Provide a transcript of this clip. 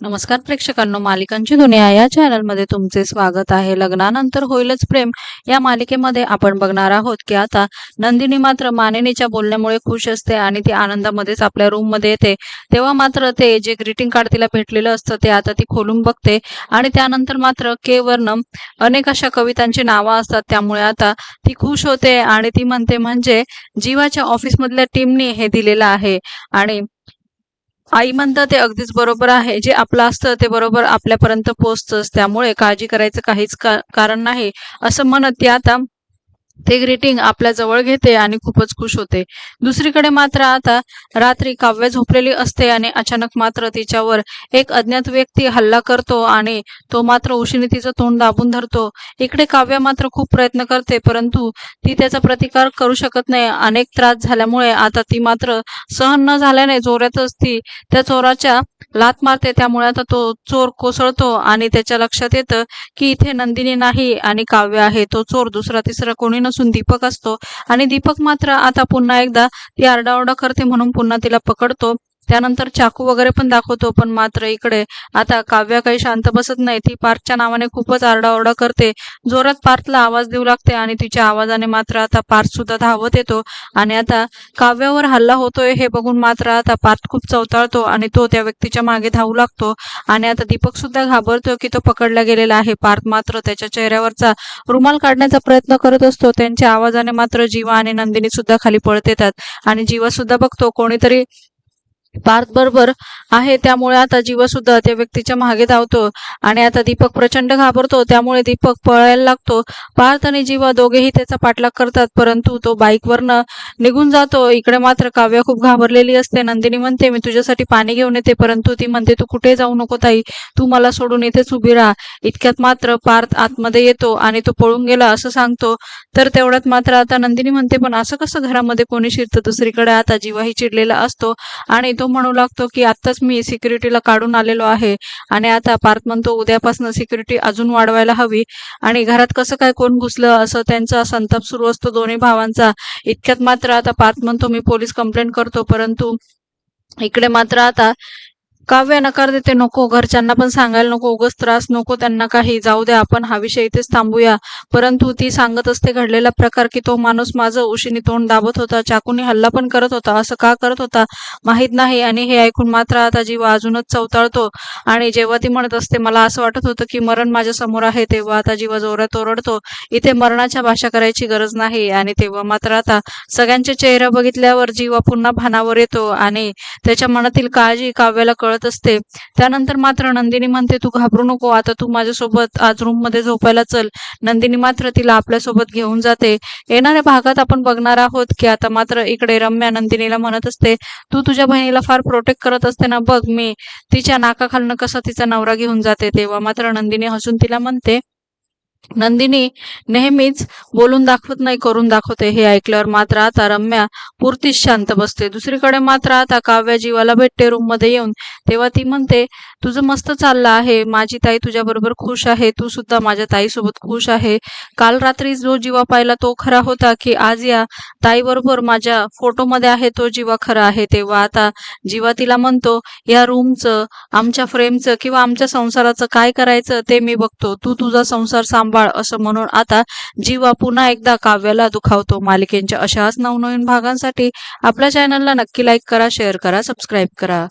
नमस्कार प्रेक्षकांनो मालिकांची दुनिया या चॅनलमध्ये तुमचे स्वागत आहे. लग्नानंतर होईलच प्रेम. या मालिकेमध्ये आपण बघणार आहोत की आता नंदिनी मात्र मानिनीच्या बोलण्यामुळे खुश असते आणि ती आनंदामध्येच आपल्या रूममध्ये येते. तेव्हा मात्र ते जे ग्रीटिंग कार्ड तिला भेटलेलं असतं ते आता ती खोलून बघते. आणि त्यानंतर मात्र के वर्ण अनेक अशा कवितांची नावं असतात. त्यामुळे आता ती खुश होते आणि ती म्हणते म्हणजे जीवाच्या ऑफिसमधल्या टीमने हे दिलेलं आहे. आणि आई म्हणतं ते अगदीच बरोबर आहे. जे आपलं असतं ते बरोबर आपल्यापर्यंत पोहोचतंच. त्यामुळे काळजी करायचं काहीच का कारण नाही. असं म्हणत ती आता ते ग्रीटिंग आपल्या जवळ घेते आणि खूपच खुश होते. दुसरीकडे मात्र आता रात्री काव्य झोपलेली असते आणि अचानक मात्र तिच्यावर एक अज्ञात व्यक्ती हल्ला करतो आणि तो मात्र उशीने तिचं तोंड दाबून धरतो. इकडे काव्य मात्र खूप प्रयत्न करते परंतु ती त्याचा प्रतिकार करू शकत नाही. अनेक त्रास झाल्यामुळे आता ती मात्र सहन न झाल्याने जोरातच ती त्या चोराच्या लात मारते. त्यामुळे आता तो चोर कोसळतो आणि त्याच्या लक्षात येतं की इथे नंदिनी नाही आणि काव्य आहे. तो चोर दुसरा तिसरा कोणी असून दीपक असतो. आणि दीपक मात्र आता पुन्हा एकदा ती आरडाओरडा करते म्हणून पुन्हा तिला पकडतो. त्यानंतर चाकू वगैरे पण दाखवतो पण मात्र इकडे आता काव्या काही शांत बसत नाही. ती पार्थच्या नावाने खूपच आरडाओरडा करते. जोरात पार्थला आवाज देऊ लागते आणि तिच्या आवाजाने मात्र आता पार्थ सुद्धा धावत येतो. आणि आता काव्यावर हल्ला होतोय हे बघून मात्र आता पार्थ खूप चवताळतो आणि तो त्या व्यक्तीच्या मागे धावू लागतो. आणि आता दीपक सुद्धा घाबरतो की तो पकडला गेलेला आहे. पार्थ मात्र त्याच्या चेहऱ्यावरचा रुमाल काढण्याचा प्रयत्न करत असतो. त्यांच्या आवाजाने मात्र जीवा आणि नंदिनी सुद्धा खाली पळत येतात. आणि जीवा सुद्धा बघतो. कोणीतरी पार्थ बरोबर आहे. त्यामुळे आता जीवा सुद्धा त्या व्यक्तीच्या मागे धावतो आणि आता दीपक प्रचंड घाबरतो. त्यामुळे दीपक पळायला लागतो. पार्थ आणि जीवा दोघेही त्याचा पाठलाग करतात परंतु तो बाईकवरनं निघून जातो. इकडे मात्र काव्य खूप घाबरलेली असते. नंदिनी म्हणते मी तुझ्यासाठी पाणी घेऊन येते परंतु ती म्हणते तू कुठे जाऊ नको ताई. तू मला सोडून इथेच उभी राहा. इतक्यात मात्र पार्थ आतमध्ये येतो आणि तो पळून गेला असं सांगतो. तर तेवढ्यात मात्र आता नंदिनी म्हणते पण असं कसं घरामध्ये कोणी शिरतं? दुसरीकडे आता जीवाही चिडलेला असतो आणि तो म्हणू लागतो की आत्ताच मी सिक्युरिटीला काढून आलेलो आहे आणि आता पार्थ म्हणतो उद्यापासून सिक्युरिटी अजून वाढवायला हवी. आणि घरात कसं काय कोण घुसलं असं त्यांचा संताप सुरू असतो दोन्ही भावांचा. इतक्यात मात्र आता पार्थ म्हणतो मी पोलीस कंप्लेंट करतो परंतु इकडे मात्र आता काव्य नकार देते नको. घरच्यांना पण सांगायला नको. उगच त्रास नको त्यांना काही. जाऊ द्या आपण हा विषय इथेच थांबूया. परंतु ती सांगत असते घडलेला प्रकार की तो माणूस माझं उशीने तोंड दाबत होता चाकूने हल्ला पण करत होता. असं का करत होता? माहीत नाही. आणि हे ऐकून मात्र आता जीवा अजूनच चवताळतो. आणि जेव्हा ती म्हणत असते मला असं वाटत होतं की मरण माझ्यासमोर आहे तेव्हा आता जीवा जोरात ओरडतो. इथे मरणाच्या भाषा करायची गरज नाही. आणि तेव्हा मात्र आता सगळ्यांचे चेहरा बघितल्यावर जीवा पुन्हा भानावर येतो. आणि त्याच्या मनातील काळजी काव्याला कळ कळत असते. त्यानंतर मात्र नंदिनी म्हणते तू घाबरू नको आता तू माझ्यासोबत आज रूममध्ये झोपायला चल नंदिनी मात्र तिला आपल्यासोबत घेऊन जाते. येणाऱ्या भागात आपण बघणार आहोत की आता मात्र इकडे रम्या नंदिनीला म्हणत असते तू तुझ्या बहिणीला फार प्रोटेक्ट करत असते ना बघ मी तिच्या नाकाखालनं कसा तिचा नवरा घेऊन जाते. तेव्हा मात्र नंदिनी हसून तिला म्हणते नंदिनी नेहमीच बोलून दाखवत नाही करून दाखवते. हे ऐकल्यावर मात्र आता रम्या पुरतीच शांत बसते. दुसरीकडे मात्र आता काव्या जीवाला भेटते रूममध्ये येऊन. तेव्हा ती म्हणते तुझं मस्त चाललं आहे. माझी ताई तुझ्या बरोबर खुश आहे. तू सुद्धा माझ्या ताईसोबत खुश आहे. काल रात्री जो जीवा पाहिला तो खरा होता की आज या ताई बरोबर माझ्या फोटोमध्ये आहे तो जीवा खरा आहे. तेव्हा आता जीवा तिला म्हणतो या रूमचं आमच्या फ्रेमचं किंवा आमच्या संसाराचं काय करायचं ते मी बघतो. तू तुझा संसार सांभाळ असं म्हणून आता जीवा पुन्हा एकदा काव्याला दुखावतो. मालिकेंच्या अशाच नवनवीन भागांसाठी आपल्या चॅनलला नक्की लाईक करा शेअर करा सबस्क्राईब करा.